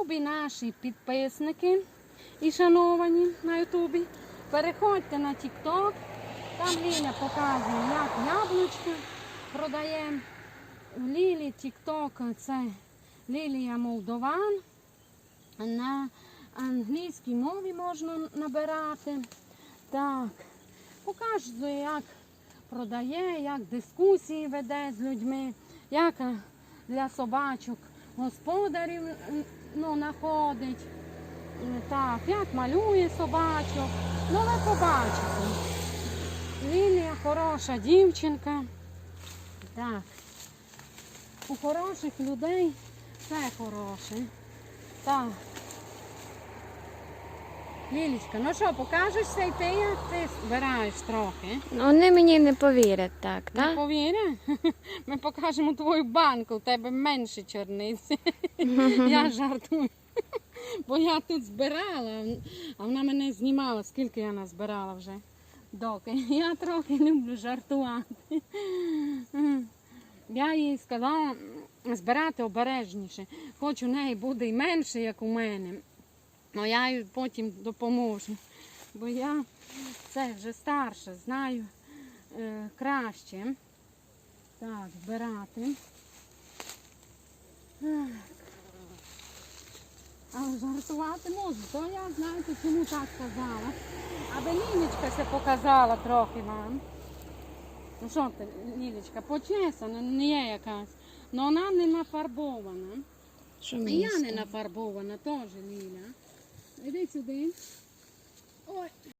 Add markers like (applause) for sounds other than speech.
Любі наші підписники і шановані на Ютубі, переходьте на TikTok. Там Ліля показує, як яблучка продає. В Лілі TikTok це Лілія Молдован. На англійській мові можна набирати. Так, показує, як продає, як дискусії веде з людьми, як е, для собачок господарів ну, знаходить. Е, Так, як малює собачок. Ну, ви побачите. Лілія хороша дівчинка. Так. У хороших людей все хороше. Так. Лілічка, ну що, покажешся і ти, як ти збираєш трохи? Вони мені не повірять так, так? Не так? (laughs) Ми покажемо твою банку, у тебе менше чорниці. (laughs) Я жартую. Бо я тут збирала, а вона мене знімала, скільки я назбирала вже. Доки. Я трохи люблю жартувати. Я їй сказала збирати обережніше. Хоч у неї буде і менше, як у мене. але я їй потім допоможу. Бо я це вже старша, знаю е, краще. Так, збирати. Але жартувати можу, то я знаєте, чому так казала. Аби Лілечка се показала трохи вам. Ну що ти, Лілечка, почесана, не є якась. але вона не нафарбована. І я не нафарбована, теж Ліля. Іди сюди.